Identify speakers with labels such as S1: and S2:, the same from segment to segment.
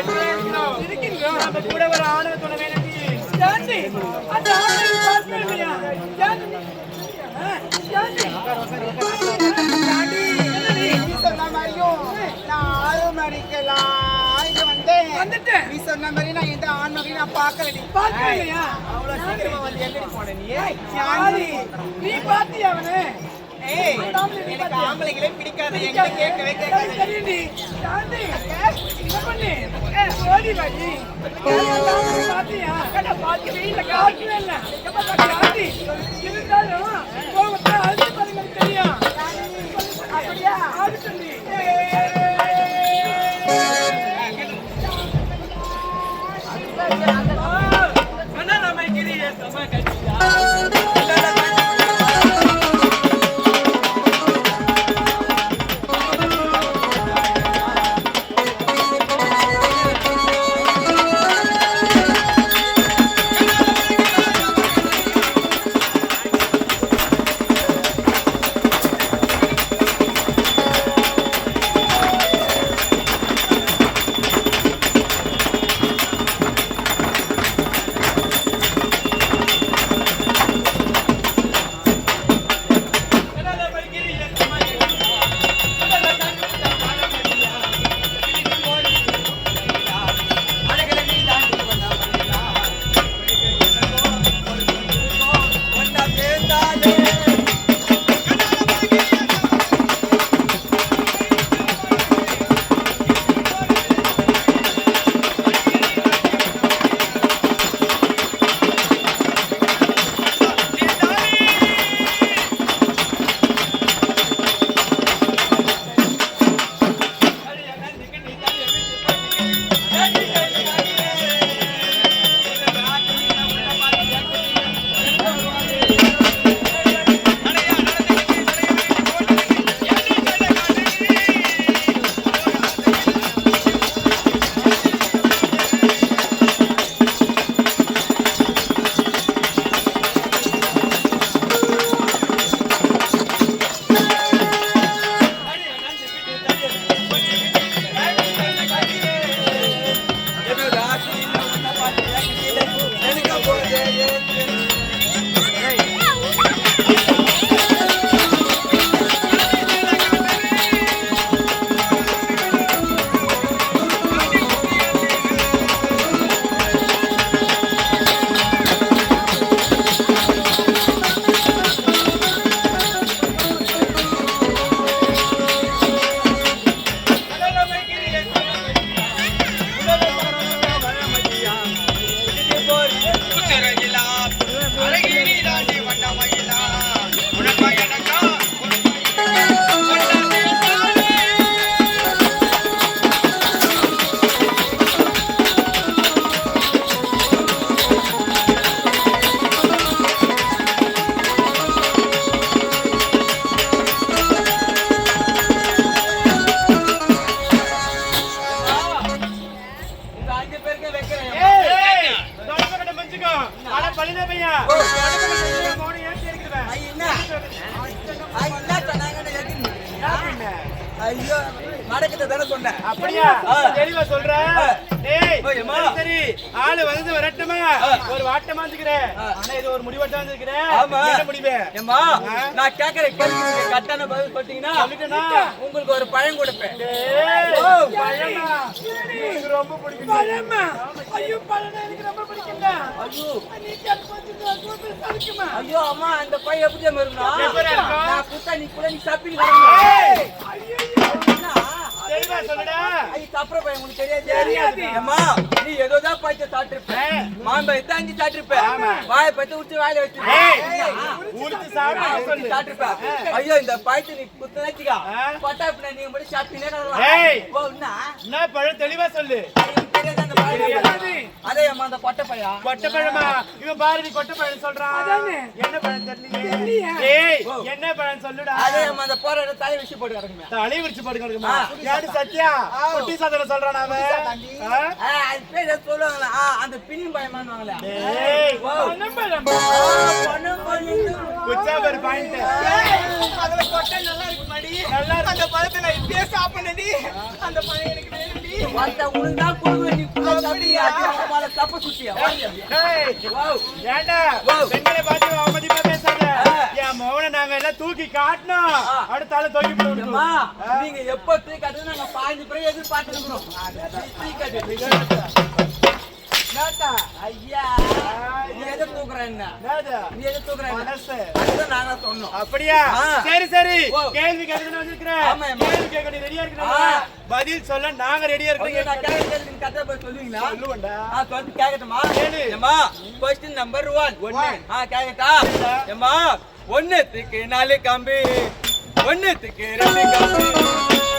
S1: கூட ஒரு ஆணவ துணை
S2: அந்த
S3: நீ சொன்ன மாதிரி நான் எந்த ஆண் மகனையும் நான் பார்க்கலடி.
S2: பார்க்கவே இல்லையா?
S1: அவ்வளவு சீக்கிரமா வந்து எங்கடி போன நீ?
S2: நீ பார்த்தியா அவனை?
S3: ஏய்,
S2: அந்த ஆம்பளை நீ
S3: எனக்கு
S2: பார்த்தியா?
S3: பிடிக்காது. என்கிட்ட கேட்கவே கேட்காது.
S4: தானே சொன்னேன்
S1: அப்படியா தெளிவா சொல்ற டேய்
S4: ஓய், அம்மா.
S1: சரி, ஆளு வந்து வரட்டுமா ஒரு வாட்டமா வந்துக்கிறேன் ஆனா இது ஒரு முடிவட்டா வந்துக்கிறேன்
S4: ஆமா.
S1: என்ன முடிவு?
S4: நான் கேக்குற கேள்விக்கு பதில் சொல்லிட்டீங்கன்னா
S1: சொல்லிட்டேனா?
S4: உங்களுக்கு ஒரு பழம் கொடுப்பேன்.
S1: பழமா? எனக்கு ரொம்ப பிடிக்கும்
S2: பழமா? ஐயோ, பழம்னா எனக்கு ரொம்ப பிடிக்கும்டா.
S4: ஐயோ
S2: நீ
S4: அம்மா அந்த பையன் எப்படி இருக்கணும்? நான் குத்தா நீ கூட நீ சப்பிட்டு.
S1: தெளிவா சொல்லுடா.
S4: ஐயோ, தப்புற பையன் உங்களுக்கு தெரியாது.
S2: தெரியாது.
S4: அம்மா நீ ஏதோ தான் பைத்த சாப்பிட்டிருப்ப மாம்பழத்தை அஞ்சு சாப்பிட்டிருப்ப. வாயை பத்தி ஊற்றி வாயில வச்சிருப்ப
S1: ஏய்,
S4: ஆ.
S1: ஊருக்கு சாப்பிட
S4: வாயை ஊத்தி
S1: சொல்லு
S4: சாப்பிட்டிருப்ப. ஐயோ இந்த பழத்தை நீ குத்தனாச்சிக்கா. பட்டா பின்ன நீங்க மட்டும் என்ன
S1: என்ன பழம் தெளிவா சொல்லு.
S4: பழம். அதே அம்மா அந்த கொட்டை
S1: பழமா இவன் பாரதி கொட்டை பழம் சொல்றான். என்ன பழம் தெரியலையே. ஏய் என்ன பழம் சொல்லுடா?
S4: அதே அம்மா அந்த போற தலை வச்சு போட்டு கிடக்குமே.
S1: தலை விரிச்சு போட்டு கிடக்குமா. யாரு சத்யா? குட்டி சாதனை சொல்றான் அவன்?
S4: அது பேர் சொல்லுவாங்களா. அந்த பின்னின் பயமானுவாங்களா
S1: ஏய்?
S4: பணம்
S1: ஒரு பாயிண்ட்
S3: அதுல கொட்டை நல்லா இருக்கு மாடி
S1: நல்லா இருக்கு.
S3: அந்த பழத்தை நான் இப்பயே சாப்பிடணும்டி. அந்த பழம் எனக்கு
S1: தூக்கி காட்டணும்
S3: ஆ.
S1: அடுத்த ஆளு தூக்கி
S3: நீங்க எப்ப டீ காட்டுறது நாங்க பாஞ்சு டீ காட்டு
S1: என்னடா?
S3: ஐயா. எதை? நீ எதை தூக்குற என்ன
S1: மனசு.
S3: அதுதான் நாங்க சொன்னோம்
S1: அப்படியா. சரி சரி. கேள்வி கேட்கணும்
S3: ஆமா.
S1: கேள்வி கேட்க நீ ரெடியா
S3: ஆ.
S1: இருக்கணும் பதில் சொல்ல நாங்க ரெடியா
S3: நான்
S1: இருக்கோம்
S3: நீங்க கரெக்டா போய் சொல்லுவீங்களா
S1: சொல்லுவேன்டா
S3: ஆ, சொல்லிட்டு கேட்கட்டுமா?
S1: கேளு.
S3: ஏம்மா, question number one.
S1: ஒண்ணு.
S3: ஆ, கேட்கட்டா?
S1: கேளுடா.
S3: ஏம்மா, ஒண்ணுத்துக்கு நாலு கம்பி ஒண்ணுத்துக்கு ரெண்டு கம்பி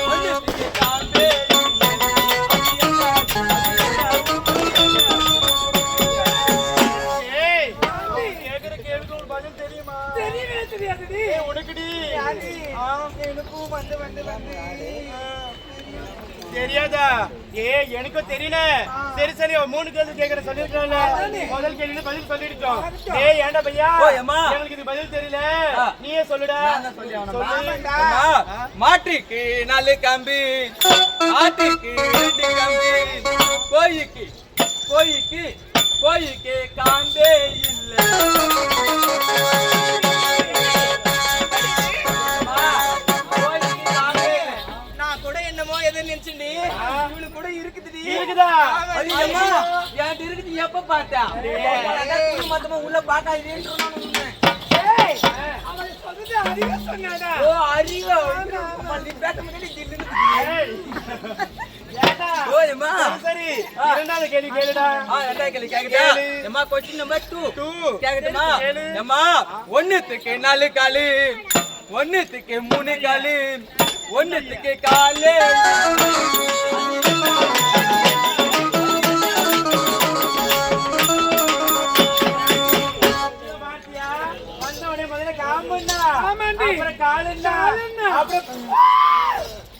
S3: ஒண்ணுத்துக்கு காம்பு
S2: எனக்கும் வந்து வந்து வந்து
S1: தெரியாதா? ஏ எனக்கும் தெரியல. சரி சரி மூணு கேள்வி கேக்குற சொல்லிருக்கல முதல் கேள்வி பதில் சொல்லிருக்கோம். ஏய் ஏன்டா பையா. எனக்கு இது பதில் தெரியல. நீயே சொல்லுடா.
S3: மாட்டுக்கு நாலு கம்பி ஆட்டுக்கு ரெண்டு கம்பி கோழிக்கு கோழிக்கு கோழிக்கு காம்பே இல்லை.
S1: இருக்குதா
S3: ஐயோ, அம்மா, என்கிட்ட இருக்குது, எப்ப பார்த்த? மொத்தமா உள்ள
S4: சொன்னாடா
S3: ஓ, அறிவு. நீ பேச முன்னாடி ஜில்லுன்னு இருக்குது.
S1: ஏய். ஏன்டா?
S3: ஓ, அம்மா.
S1: சரி இரண்டாவது கேள்வி கேளுடா
S3: ஆ, ரெண்டாவது கேள்வி கேக்குதா? அம்மா. கேக்குதுமா? அம்மா, ஒண்ணுத்துக்கு நாலு காலு ஒண்ணுத்துக்கு மூணு காலு ஒண்ணுத்துக்கு காலு
S4: ஆமாண்டி.
S1: அப்புறம்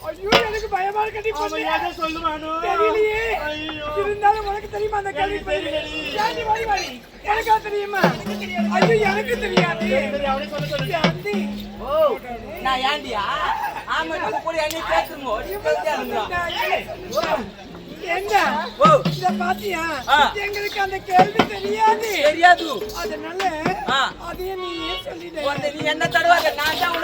S4: ஐயோ எனக்கு பயமா இருக்கடி
S1: அவன்
S4: பொண்ணு.
S1: எதை சொல்லுவானோ?
S4: தெரியலையே.
S1: ஐயோ.
S4: இருந்தாலும் உனக்கு தெரியுமா அந்த கேள்வி. ஏண்டி வாடி வாடி? எனக்கா தெரியுமா? ஐயோ எனக்கு தெரியாது.
S1: சரி, அவனே சொல்ல சொல்லு.
S4: ஆண்டி.
S3: ஓ நான் ஏண்டியா? ஆமா கூட என்னை பேசுங்க
S4: என்ன?
S3: ஓ.
S4: இத பாத்தியா. எங்களுக்கு அந்த கேள்வி தெரியாது.
S3: தெரியாது.
S4: அதனால
S3: ஆ.
S4: அதையே நீயே சொல்லிடு.
S3: உன்னை நீ என்ன தடுவாங்க நான் தான்.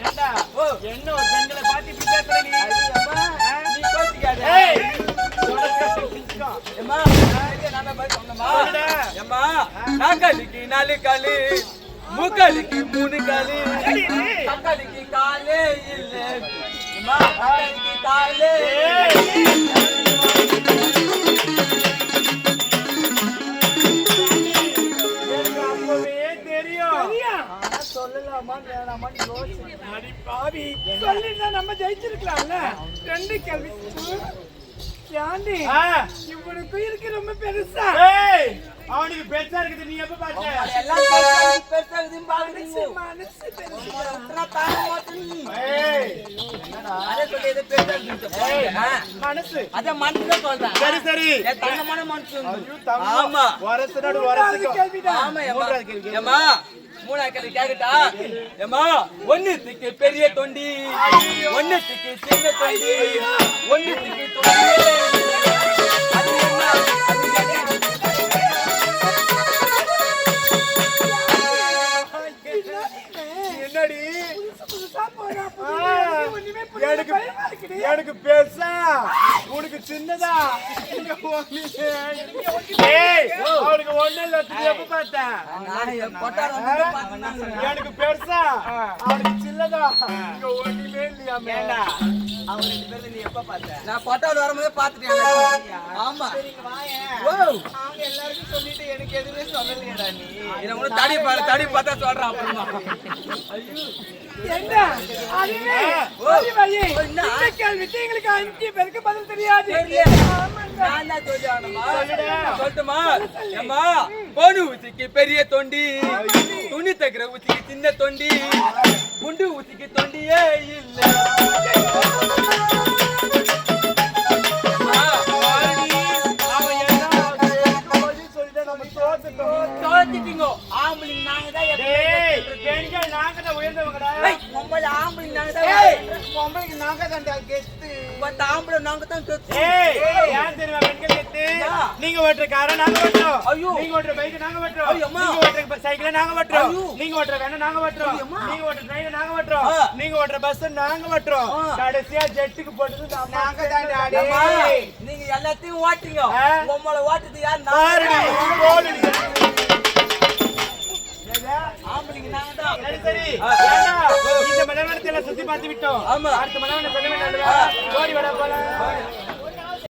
S1: ஏன்டா?
S3: ஓ.
S1: என்ன ஒரு பெண்களை பார்த்து இப்படி பேசுற நீ?
S3: நீ கோச்சிக்காத. நான்?
S1: சொல்லுடா.
S3: ஏம்மா, நாக்காளிக்கு நாலு காலு மூக்காளிக்கு மூணு காலு. தக்காளிக்கு காலே இல்ல.
S1: சொல்லலாமா
S4: நம்ம ஜெயிச்சிருக்கலாம்ல? ரெண்டு கேள்வி. ஏண்டி
S1: ஆ.
S4: இவனுக்கு இருக்கு ரொம்ப பெருசா
S1: ஏய், அவனுக்கு பெருசா இருக்குது நீ எப்ப பார்த்த
S3: எல்லாம் பெருசா- இருக்குதுன்னு பாக்குறீங்க.
S4: மனசு பெருசு.
S1: ஏய்,
S3: அதே.
S1: மனசு
S3: மனசு சொல்றேன்.
S1: சரி சரி
S3: தங்கமான மனசு. ஆமா
S1: வரசு நடு வரசுக்கும்.
S4: கேள்விதான்
S3: ஆமா ஏம்மா.
S1: மூன்றாவது கேள்வி கேளு.
S3: ஏம்மா, மூணாவது கேள்வி கேக்கட்டா? ஏம்மா, ஒண்ணுத்துக்கு பெரிய தொண்டி ஒண்ணுத்துக்கு சின்ன தொண்டி ஒண்ணுத்துக்கு தொண்டி?
S1: என்னடி எனக்கு எனக்கு பெருசா? உனக்கு சின்னதா? அவனுக்கு ஒண்ணு இல்ல. எப்ப
S3: பார்த்தேன்.
S1: எனக்கு பெருசா? அவனுக்கு சின்னதா? இங்க ஒண்ணுமே இல்லையா மேடா
S2: அவங்க ரெண்டு பேரும் நீ எப்ப பார்த்த?
S3: நான் கொட்டாரம் வரும்போதே பார்த்துட்டேன் ஆமா.
S2: அவங்க எல்லாருக்கும் சொல்லிட்டு எனக்கு எதுவுமே சொல்லலையடா நீ.
S3: இதை தடி பாரு தடி பார்த்தா சொல்றேன் அப்புறமா.
S4: என்ன? அதுவே கேள்விக்கு எங்களுக்கு அஞ்சு பேருக்கு பதில் தெரியாது.
S3: சொல்லட்டுமா? கோணு ஊசிக்கு பெரிய தொண்டி. துணி தைக்கிற ஊசிக்கு சின்ன தொண்டி. குண்டு ஊசிக்கு தொண்டியே இல்ல. தோத்துட்டீங்க. ஆம்பளைங்க நாங்க தான்
S1: தான்
S3: பொம்பளை நாங்க தான்
S1: பொம்பளைக்கு நாங்க
S2: தான்டா கெத்து
S3: ஆம்பளை நாங்க தான் கெத்து.
S1: ஏன் தெரியுமா பெண்கள் கெத்து? நீங்க ஓட்டுற காரை நாங்க ஓட்டுறோம்
S3: ஐயோ.
S1: நீங்க ஓட்டுற பைக் நாங்க ஓட்டுறோம். நீங்க ஓட்டுற சைக்கிள நாங்க ஓட்டுறோம். நீங்க ஓட்டுற வேனை நாங்க ஓட்டுறோம். நீங்க ஓட்டுற ட்ரெயின் நாங்க ஓட்டுறோம். நீங்க ஓட்டுற பஸ் நாங்க ஓட்டுறோம். கடைசியா ஜெட்டுக்கு போட்டது நாங்க
S2: டேய்
S3: நீங்க எல்லாத்தையும் ஓட்டுறீங்க
S1: ஆ.
S3: உங்களை ஓட்டுறது யார் நான்
S1: இந்த மலைவனத்தை எல்லாம் சுத்தி பார்த்து விட்டோம்
S3: ஆமா.
S1: அடுத்த மலைவனம் சொல்ல வேண்டாம்